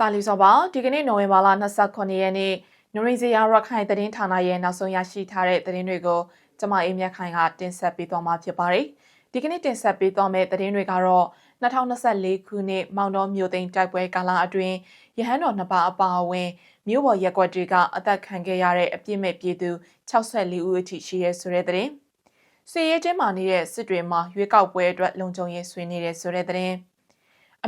တာလီစောပါဒီကနေ့နိုဝင်ဘာလ29ရက်နေ့နရီဇီယာရခိုင်သတင်းဌာနရဲ့နောက်ဆုံးရရှိထားတဲ့သတင်းတွေကိုကျမအေးမြတ်ခိုင်ကတင်ဆက်ပေးသွားမှာဖြစ်ပါတယ်ဒီကနေ့တင်ဆက်ပေးသွားမယ့်သတင်းတွေကတော့2024ခုနှစ်မောင်တော်မြို့သိမ်းတိုက်ပွဲကာလအတွင်းရဟန်းတော်နှစ်ပါးအပါအဝင်မြို့ပေါ်ရက်ကွက်တွေကအသက်ခံခဲ့ရတဲ့အပြစ်မဲ့ပြည်သူ64ဦးအထိရှိရဲဆိုတဲ့သတင်းစီရဲချင်းမာနေတဲ့စစ်တွေမှာရွေးကောက်ပွဲအတွက်လုံခြုံရေးဆွေးနွေးတဲ့ဆိုတဲ့သတင်း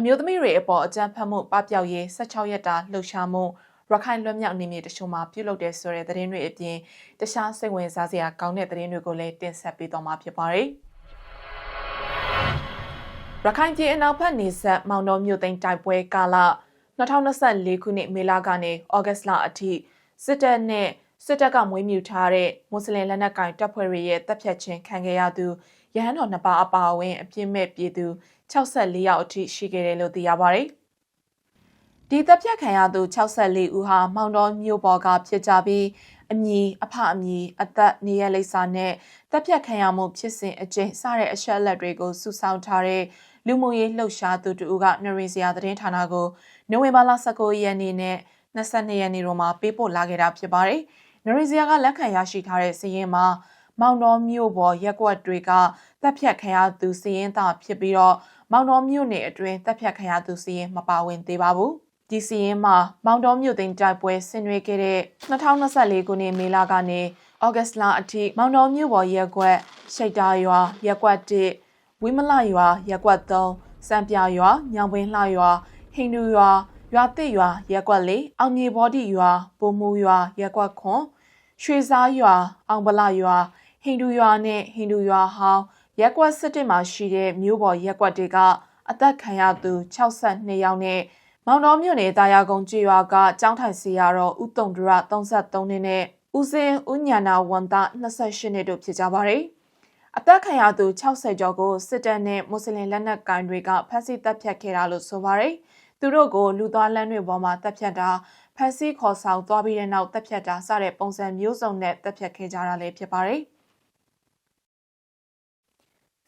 အမျိုးသမီးတွေအပေါ်အကြမ်းဖက်မှုပပျောက်ရေး16ရက်တာလှုပ်ရှားမှုရခိုင်လွတ်မြောက်နေမြေတချို့မှာပြုလုပ်တဲ့ဆိုတဲ့သတင်းတွေအပြင်တခြားစိတ်ဝင်စားစရာကောင်းတဲ့သတင်းတွေကိုလည်းတင်ဆက်ပေးသွားမှာဖြစ်ပါတယ်။ရခိုင်ပြည်အနောက်ဘက်နေဆက်မောင်တော်မြို့သိမ်းတိုက်ပွဲကာလ2024ခုနှစ်မေလကနေဩဂတ်လအထိစစ်တပ်နဲ့စစ်တပ်ကမွေးမြူထားတဲ့မွတ်စလင်လက်နက်ကိုင်တပ်ဖွဲ့တွေရဲ့တပ်ဖြတ်ခြင်းခံခဲ့ရသူရဟန်းတော်နှစ်ပါးအပါအဝင်အပြစ်မဲ့ပြည်သူ 64ယောက်အထိရှိခဲ့တယ်လို့သိရပါတယ်။ဒီတပ်ဖြတ်ခံရသူ64ဦးဟာမောင်တော်မြို့ပေါ်ကဖြစ်ကြပြီးအမည်အဖအမည်အသက်နေရလိပ်စာနဲ့တပ်ဖြတ်ခံရမှုဖြစ်စဉ်အကျဉ်းစတဲ့အချက်အလက်တွေကိုစုဆောင်းထားတဲ့လူမှုရေးလှုပ်ရှားသူတူကနရီစီယာသတင်းဌာနကိုနိုဝင်ဘာလ19ရက်နေ့နဲ့22ရက်နေ့တို့မှာပေးပို့လာခဲ့တာဖြစ်ပါတယ်။နရီစီယာကလက်ခံရရှိထားတဲ့စီးရင်မှာမောင်တော်မြို့ပေါ်ရက်ကွက်တွေကတပ်ဖြတ်ခံရသူစီးရင်သာဖြစ်ပြီးတော့ မောင်တော်မြို့နယ်အတွင်းတပ်ဖြတ်ခံရသူစီးရင်မပါဝင်သေးပါဘူး။ဒီစီရင်မှာမောင်တော်မြို့သိမ်းတိုက်ပွဲဆင်နွှဲခဲ့တဲ့2024ခုနှစ်မေလကနေဩဂတ်လအထိမောင်တော်မြို့ပေါ်ရက်ကွက်ရှိတ်တာရွာရက်ကွက်1ဝိမလရွာရက်ကွက်3စံပြရွာညောင်ပင်လှရွာဟိန္ဒူရွာရွာတစ်ရွာရက်ကွက်၄အောင်မြေဘောတိရွာပုံမူရွာရက်ကွက်ခွန်ရွှေစားရွာအောင်ပလရွာဟိန္ဒူရွာနဲ့ဟိန္ဒူရွာဟောင်း ရက်ကွက်စစ်တစ်မှာရှိတဲ့မြို့ပေါ်ရက်ကွက်တွေကအသက်ခံရသူ62ယောက်နဲ့မောင်တော်မြို့နယ်တာယာကုန်းကျွော်ကကျောင်းထိုင်စီရတော့ဥတုံဒရ33နှစ်နဲ့ဦးစင်ဦးညာနာဝန်တာ28နှစ်တို့ဖြစ်ကြပါတယ်။အသက်ခံရသူ60ကျော်ကိုစစ်တပ်နဲ့မွတ်စလင်လက်နက်ကိုင်တွေကဖမ်းဆီးတပ်ဖြတ်ခဲ့တာလို့ဆိုပါတယ်။သူတို့ကိုလူသားလမ်းတွေပေါ်မှာတပ်ဖြတ်တာဖမ်းဆီးခေါ်ဆောင်သွားပြီးတဲ့နောက်တပ်ဖြတ်တာစတဲ့ပုံစံမျိုးစုံနဲ့တပ်ဖြတ်ခဲ့ကြတာလည်းဖြစ်ပါတယ်။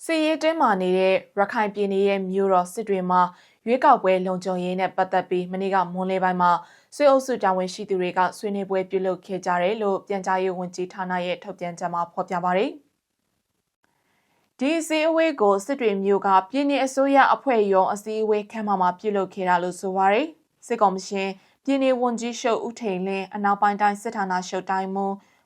စီရေးတင်းမာနေတဲ့ရခိုင်ပြည်နယ်ရဲ့မြို့တော်စစ်တွေမှာရွေးကောက်ပွဲလုံခြုံရေးနဲ့ပတ်သက်ပြီးမနေ့ကမွန်းလေးပိုင်းမှာဆွေးအုပ်စုတာဝန်ရှိသူတွေကဆွေးနွေးပွဲပြုလုပ်ခဲ့ကြတယ်လို့ပြန်ကြားရေးဝန်ကြီးဌာနရဲ့ထုတ်ပြန်ချက်မှာဖော်ပြပါတယ်။ဒီအစည်းအဝေးကိုစစ်တွေမျိုးကပြည်내အစိုးရအဖွဲ့ရုံးအစည်းအဝေးခန်းမမှာပြုလုပ်ခဲ့တာလို့ဆိုပါရယ်စစ်ကော်မရှင်ပြည်내ဝန်ကြီးရှုပ်ဦးထိန်လင်းအနောက်ပိုင်းတိုင်းစစ်ဌာနရှုပ်တိုင်းမှ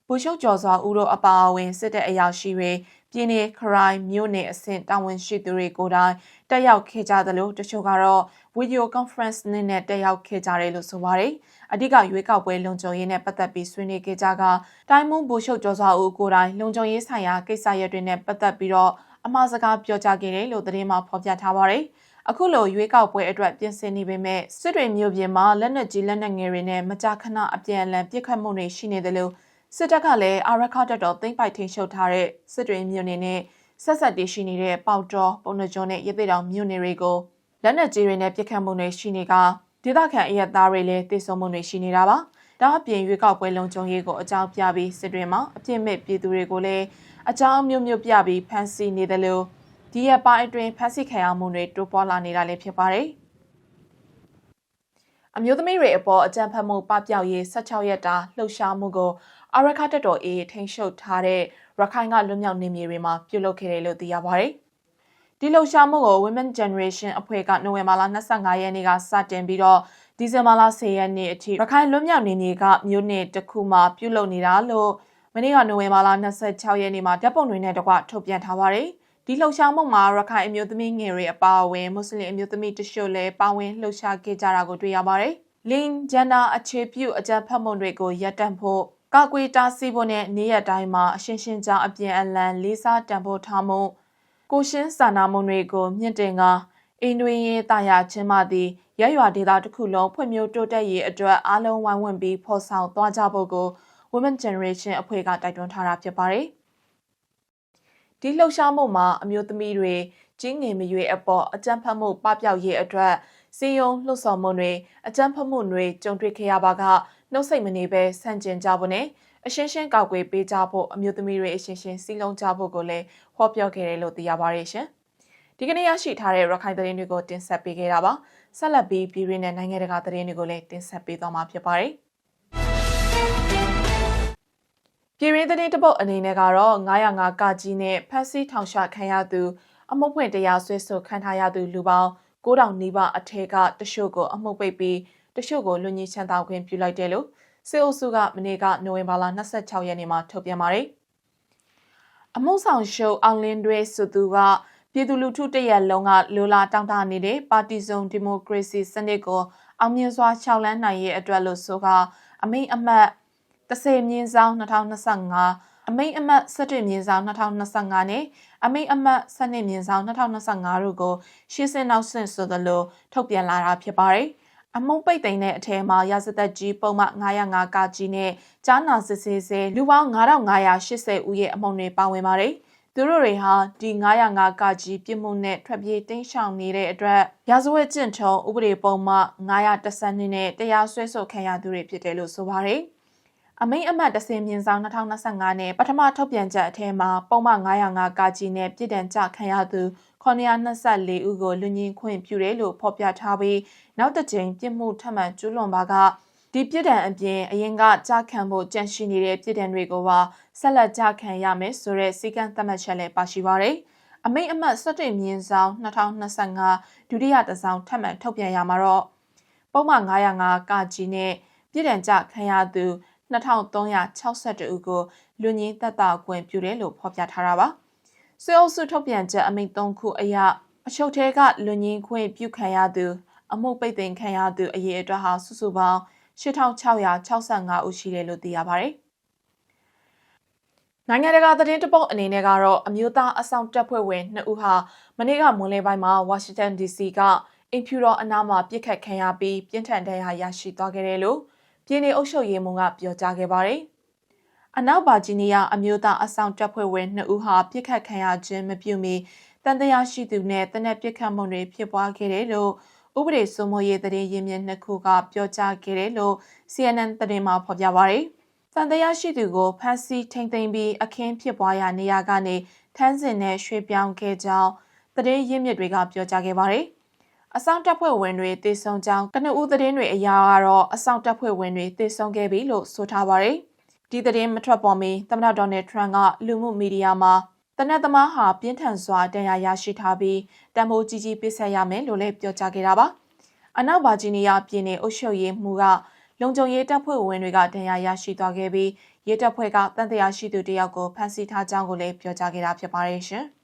ဘူရှုပ်ကျော်စွာဦးတို့အပါအဝင်စစ်တပ်အရာရှိတွေပြည်내ခရိုင်မြို့နယ်အဆင့်တာဝန်ရှိသူတွေကိုယ်တိုင်တက်ရောက်ခဲ့ကြသလိုတချို့ကတော့ video conference နဲ့တက်ရောက်ခဲ့ကြတယ်လို့ဆိုပါရယ်အဓိကရွေးကောက်ပွဲလုံခြုံရေးနဲ့ပတ်သက်ပြီးဆွေးနွေးခဲ့ကြကတိုင်းမှုဘူရှုပ်ကျော်စွာဦးကိုယ်တိုင်လုံခြုံရေးဆိုင်ရာကိစ္စရပ်တွေနဲ့ပတ်သက်ပြီးတော့အမှားစကားပြောကြားခဲ့တယ်လို့သတင်းမှာဖော်ပြထားပါတယ်။အခုလိုရွေးကောက်ပွဲအတွက်ပြင်ဆင်နေပေမဲ့စစ်တွေမျိုးပြင်မှာလက်နက်ကြီးလက်နက်ငယ်တွေနဲ့မကြာခဏအပြန်အလှန်ပြစ်ခတ်မှုတွေရှိနေတယ်လို့ စစ်တပ်ကလည်းအာရခတ်တော်သိမ့်ပိုက်ထိန်ရှုပ်ထားတဲ့စစ်တွေမျိုးနေနဲ့ဆက်ဆက်တည်ရှိနေတဲ့ပေါတော်ပုံနှကြုံနဲ့ရသေးတောင်မြို့နယ်တွေကိုလက်နက်ကြီးတွေနဲ့ပြစ်ခတ်မှုတွေရှိနေကဒေသခံအရက်သားတွေလည်းတိစုံမှုတွေရှိနေတာပါ။ဒါအပြင်ရွေးကောက်ပွဲလုံခြုံရေးကိုအကြောင်းပြပြီးစစ်တွေမှာအပြစ်မဲ့ပြည်သူတွေကိုလည်းအကြောင်းမျိုးမျိုးပြပြီးဖမ်းဆီးနေတယ်လို့ဒီရက်ပိုင်းအတွင်းဖမ်းဆီးခံရမှုတွေတိုးပွားလာနေတာလည်းဖြစ်ပါတယ်။အမျိုးသမီးတွေအပေါ်အကြမ်းဖက်မှုပပျောက်ရေး16ရက်တာလှုပ်ရှားမှုကို အရခတ်တော်အေးထိန်ရှုပ်ထားတဲ့ရခိုင်ကလွတ်မြောက်နေမြေတွေမှာပြုလုပ်ခဲ့တယ်လို့သိရပါတယ်။ဒီလှုပ်ရှားမှုကို Women Generation အဖွဲ့ကနိုဝင်ဘာလ25ရက်နေ့ကစတင်ပြီးတော့ဒီဇင်ဘာလ10ရက်နေ့အထိရခိုင်လွတ်မြောက်နေမြေကမြို့နယ်တစ်ခုမှာပြုလုပ်နေတာလို့မနေ့ကနိုဝင်ဘာလ26ရက်နေ့မှာတပ်ပုံတွေနဲ့တကွထုတ်ပြန်ထားပါတယ်။ဒီလှုပ်ရှားမှုမှာရခိုင်အမျိုးသမီးငယ်တွေအပါအဝင်မွတ်စလင်အမျိုးသမီးတချို့လည်းပါဝင်လှုပ်ရှားခဲ့ကြတာကိုတွေ့ရပါတယ်။လင်းဂျန်နာအခြေပြုအကြံဖတ်မှုတွေကိုရပ်တန့်ဖို့ ကာကွယ်တားဆီးဖို့နဲ့နေရတိုင်းမှာအရှင်းရှင်းကြောင်းအပြန်အလှန်လေးစားတံပိုးထားမှုကိုရှင်းစာနာမှုတွေကိုမြင့်တင်ကအင်းတွင်ရေးတာယာချင်းမှသည်ရရွာဒေသတစ်ခုလုံးဖွံ့ဖြိုးတိုးတက်ရေးအတွက်အားလုံးဝိုင်းဝန်းပြီးဖော်ဆောင်သွားကြဖို့ကို Women Generation အဖွဲ့ကတိုက်တွန်းထားတာဖြစ်ပါတယ်။ဒီလှုပ်ရှားမှုမှာအမျိုးသမီးတွေကြီးငယ်မရွေအပေါ်အကြမ်းဖက်မှုပပျောက်ရေးအတွက်စီယုံလှုပ်ဆောင်မှုတွေအကြမ်းဖက်မှုတွေကြုံတွေ့ခဲ့ရပါက နှုတ်ဆက်မနေပဲဆန့်ကျင်ကြဖို့နဲ့အရှင်းရှင်းကောက်ွယ်ပေးကြဖို့အမျိုးသမီးတွေအရှင်းရှင်းစီလုံးကြဖို့ကိုလည်းဟောပြောခဲ့တယ်လို့သိရပါတယ်ရှင်။ဒီဒီကနေ့ရရှိထားတဲ့ရခိုင်သတင်းတွေကိုတင်ဆက်ပေးခဲ့တာပါဆက်လက်ပြီးပြည်ရင်းနဲ့နိုင်ငံတကာသတင်းတွေကိုလည်းတင်ဆက်ပေးသွားမှာဖြစ်ပါတယ်ပြည်ရင်းသတင်းတပုတ်အနေနဲ့ကတော့905ကကြီးနဲ့ဖက်စီထောင်ချခံရသူအမှုဖွင့်တရားစွဲဆိုခံထားရသူလူပေါင်း9000နီးပါးအထက်ကတချို့ကိုအမှုပိတ်ပြီး တချို့ကိုလူကြီးချမ်းသာခွင့်ပြုလိုက်တယ်လို့စေအုပ်စုကမနေ့ကနိုဝင်ဘာလ26ရက်နေ့မှာထုတ်ပြန်ပါတယ်။အမှုဆောင်ရှုပ်အောင်လင်းတွေဆိုသူကပြည်သူလူထုတရက်လုံးကလိုလာတောင်းတနေတဲ့ပါတီစုံဒီမိုကရေစီစနစ်ကိုအောင်မြင်စွာခြောက်လန်းနိုင်ရဲ့အတွက်လို့ဆိုကအမိန်အမတ်30မြင်းဆောင်2025အမိန်အမတ်17မြင်းဆောင်2025နဲ့အမိန်အမတ်12မြင်းဆောင်2025တို့ကိုရှေ့စင်နောက်ဆင့်ဆိုသလိုထုတ်ပြန်လာတာဖြစ်ပါတယ်။ အမုံပိတ်သိမ်းတဲ့အထဲမှာရာဇသက်ကြီးပုံမှန်905ကကြီးနဲ့ကြားနာစစ်ဆေးစေလူပေါင်း9580ဦးရဲ့အမုံတွေပါဝင်ပါတယ်။သူတို့တွေဟာဒီ905ကကြီးပြစ်မှုနဲ့ထွက်ပြေးတိမ်းရှောင်နေတဲ့အတွက်ရာဇဝတ်ကျင့်ထုံးဥပဒေပုံမှန်912နဲ့တရားစွဲဆိုခံရသူတွေဖြစ်တယ်လို့ဆိုပါတယ်။ အမိန်အမတ်တစင်မြင့်ဆောင်2025နဲ့ပထမထုတ်ပြန်ချက်အထက်မှာပုံမှန်905ကကြီးနဲ့ပြည်တံကြခံရသူ924ဦးကိုလူညင်ခွင့်ပြုတယ်လို့ဖော်ပြထားပြီးနောက်တစ်ကြိမ်ပြစ်မှုထပ်မံကျူးလွန်ပါကဒီပြည်တံအပြင်အရင်ကကြားခံဖို့ကြန့်ရှိနေတဲ့ပြည်တံတွေကိုပါဆက်လက်ကြားခံရမယ်ဆိုတဲ့စီကံသတ်မှတ်ချက်လည်းပါရှိပါတယ်။အမိန်အမတ်17မြင်းဆောင်2025ဒုတိယတစောင်းထပ်မံထုတ်ပြန်ရမှာတော့ပုံမှန်905ကကြီးနဲ့ပြည်တံကြခံရသူ 2362ဦးကိုလူငင်းသက်သာခွင့်ပြုတယ်လို့ဖော်ပြထားတာပါ။ဆွေအုပ်စုထုတ်ပြန်ချက်အမိန့်၃ခုအရအချုပ်ထဲကလူငင်းခွင့်ပြုခံရသူ အမှုပိတ်သိမ်းခံရသူအရေးအတွက်ဟာစုစုပေါင်း8665ဦးရှိတယ်လို့သိရပါတယ်။နိုင်ငံတကာသတင်းတပုတ်အနေနဲ့ကတော့အမျိုးသားအဆောင်တပ်ဖွဲ့ဝင်2ဦးဟာမနေ့ကမွန်းလယ်ပိုင်းမှာဝါရှင်တန် DC ကအင်ဖြူတော်အနားမှာပြစ်ခတ်ခံရပြီးပြင်းထန်ဒဏ်ရာရရှိသွားခဲ့တယ်လို့ ပြည်내အုပ်ချုပ်ရေးမှူးကပြောကြားခဲ့ပါတယ်။အနောက်ဘာဂျီးနီးယားအမျိုးသားအဆောင်တပ်ဖွဲ့ဝင်2ဦးဟာပြစ်ခတ်ခံရခြင်းမပြုမီတန်တရားရှိသူနဲ့တနက်ပြစ်ခတ်မှုတွေဖြစ်ပွားခဲ့တယ်လို့ဥပဒေစိုးမိုးရေးသတင်းရင်းမြစ်နှစ်ခုကပြောကြားခဲ့တယ်လို့ CNN သတင်းမှာဖော်ပြပါတယ်။တန်တရားရှိသူကိုဖမ်းဆီးထိန်သိမ်းပြီးအခင်းဖြစ်ပွားရာနေရာကနေထန်းစင်နဲ့ရွှေ့ပြောင်းခဲ့ကြောင်းသတင်းရင်းမြစ်တွေကပြောကြားခဲ့ပါတယ်။ အဆောင်တပ်ဖွဲ့ဝင်တွေတေဆုံကြောင်းကနဦးသတင်းတွေအရကတော့အဆောင်တပ်ဖွဲ့ဝင်တွေတေဆုံခဲ့ပြီလို့ဆိုထားပါတယ်။ဒီသတင်းမထွက်ပေါ်မီသမ္မတဒေါ်နယ်ထရန့်ကလူမှုမီဒီယာမှာတနက်သမားဟာပြင်းထန်စွာတန်ရာရရှိထားပြီးတံမိုးကြီးကြီးပြစ်ဆက်ရမယ်လို့လည်းပြောကြားခဲ့တာပါ။အနောက်ဗာဂျီးနီးယားပြည်နယ်အုပ်ချုပ်ရေးမှူးကလုံခြုံရေးတပ်ဖွဲ့ဝင်တွေကတန်ရာရရှိသွားခဲ့ပြီးရဲတပ်ဖွဲ့ကတန်တရားရှိသူတယောက်ကိုဖမ်းဆီးထားကြောင်းကိုလည်းပြောကြားခဲ့တာဖြစ်ပါတယ်ရှင်။